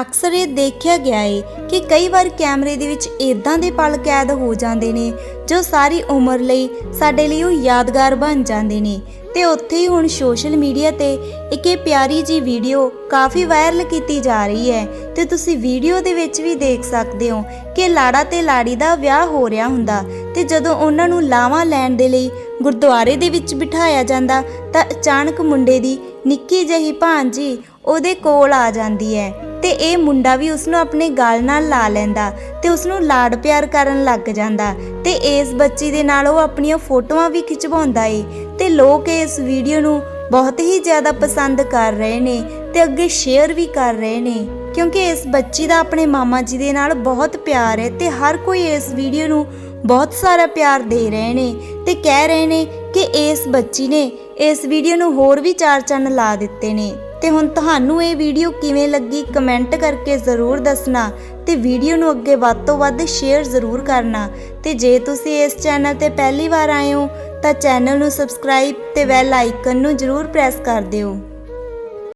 ਅਕਸਰ ਇਹ ਦੇਖਿਆ ਗਿਆ ਏ ਕਿ ਕਈ ਵਾਰ ਕੈਮਰੇ ਦੇ ਵਿੱਚ ਇਦਾਂ ਦੇ ਪਲ ਕੈਦ ਹੋ ਜਾਂਦੇ ਨੇ, ਜੋ ਸਾਰੀ ਉਮਰ ਲਈ ਸਾਡੇ ਲਈ ਉਹ ਯਾਦਗਾਰ ਬਣ ਜਾਂਦੇ ਨੇ। ਤੇ ਉੱਥੇ ਹੀ ਹੁਣ ਸੋਸ਼ਲ ਮੀਡੀਆ ਤੇ ਇੱਕ ਇਹ ਪਿਆਰੀ ਜੀ ਵੀਡੀਓ ਕਾਫੀ ਵਾਇਰਲ ਕੀਤੀ ਜਾ ਰਹੀ ਹੈ ਤੇ ਤੁਸੀਂ ਵੀਡੀਓ ਦੇ ਵਿੱਚ ਵੀ ਦੇਖ ਸਕਦੇ ਹੋ ਕਿ ਲਾੜਾ ਤੇ ਲਾੜੀ ਦਾ ਵਿਆਹ ਹੋ ਰਿਹਾ ਹੁੰਦਾ ਤੇ ਜਦੋਂ ਉਹਨਾਂ ਨੂੰ ਲਾਵਾਂ ਲੈਣ ਦੇ ਲਈ ਗੁਰਦੁਆਰੇ ਦੇ ਵਿੱਚ ਬਿਠਾਇਆ ਜਾਂਦਾ ਤਾਂ ਅਚਾਨਕ ਮੁੰਡੇ ਦੀ ਨਿੱਕੀ ਜਿਹੀ ਭਾਂਜੀ ਉਹਦੇ ਕੋਲ ਆ ਜਾਂਦੀ ਹੈ। ਤੇ ਇਹ ਮੁੰਡਾ ਵੀ ਉਸ ਨੂੰ ਆਪਣੇ ਗਲ ਨਾਲ ਲਾ ਲੈਂਦਾ ਤੇ ਉਸ ਨੂੰ ਲਾਡ ਪਿਆਰ ਕਰਨ ਲੱਗ ਜਾਂਦਾ ਤੇ ਇਸ ਬੱਚੀ ਦੇ ਨਾਲ ਉਹ ਆਪਣੀਆਂ ਫੋਟੋਆਂ ਵੀ ਖਿਚਵਾਉਂਦਾ ਏ ਤੇ ਲੋਕ ਇਸ ਵੀਡੀਓ ਨੂੰ ਬਹੁਤ ਹੀ ਜ਼ਿਆਦਾ ਪਸੰਦ ਕਰ ਰਹੇ ਨੇ ਤੇ ਅੱਗੇ ਸ਼ੇਅਰ ਵੀ ਕਰ ਰਹੇ ਨੇ ਕਿਉਂਕਿ ਇਸ ਬੱਚੀ ਦਾ ਆਪਣੇ ਮਾਮਾ ਜੀ ਦੇ ਨਾਲ ਬਹੁਤ ਪਿਆਰ ਹੈ ਤੇ ਹਰ ਕੋਈ ਇਸ ਵੀਡੀਓ ਨੂੰ ਬਹੁਤ ਸਾਰਾ ਪਿਆਰ ਦੇ ਰਹੇ ਨੇ ਤੇ ਕਹਿ ਰਹੇ ਨੇ ਕਿ ਇਸ ਬੱਚੀ ਨੇ ਇਸ ਵੀਡੀਓ ਨੂੰ ਹੋਰ ਵੀ ਚਾਰ ਚੰਨ ਲਾ ਦਿੱਤੇ ਨੇ। ਤੇ ਹੁਣ ਤੁਹਾਨੂੰ ਇਹ ਵੀਡੀਓ ਕਿਵੇਂ ਲੱਗੀ ਕਮੈਂਟ ਕਰਕੇ ਜ਼ਰੂਰ ਦੱਸਣਾ ਤੇ ਵੀਡੀਓ ਨੂੰ ਅੱਗੇ ਵੱਧ ਤੋਂ ਵੱਧ ਸ਼ੇਅਰ ਜ਼ਰੂਰ ਕਰਨਾ ਤੇ ਜੇ ਤੁਸੀਂ ਇਸ ਚੈਨਲ ਤੇ ਪਹਿਲੀ ਵਾਰ ਆਏ ਹੋ ਤਾਂ ਚੈਨਲ ਨੂੰ ਸਬਸਕ੍ਰਾਈਬ ਤੇ ਬੈਲ ਆਈਕਨ ਨੂੰ ਜ਼ਰੂਰ ਪ੍ਰੈਸ ਕਰ ਦਿਓ।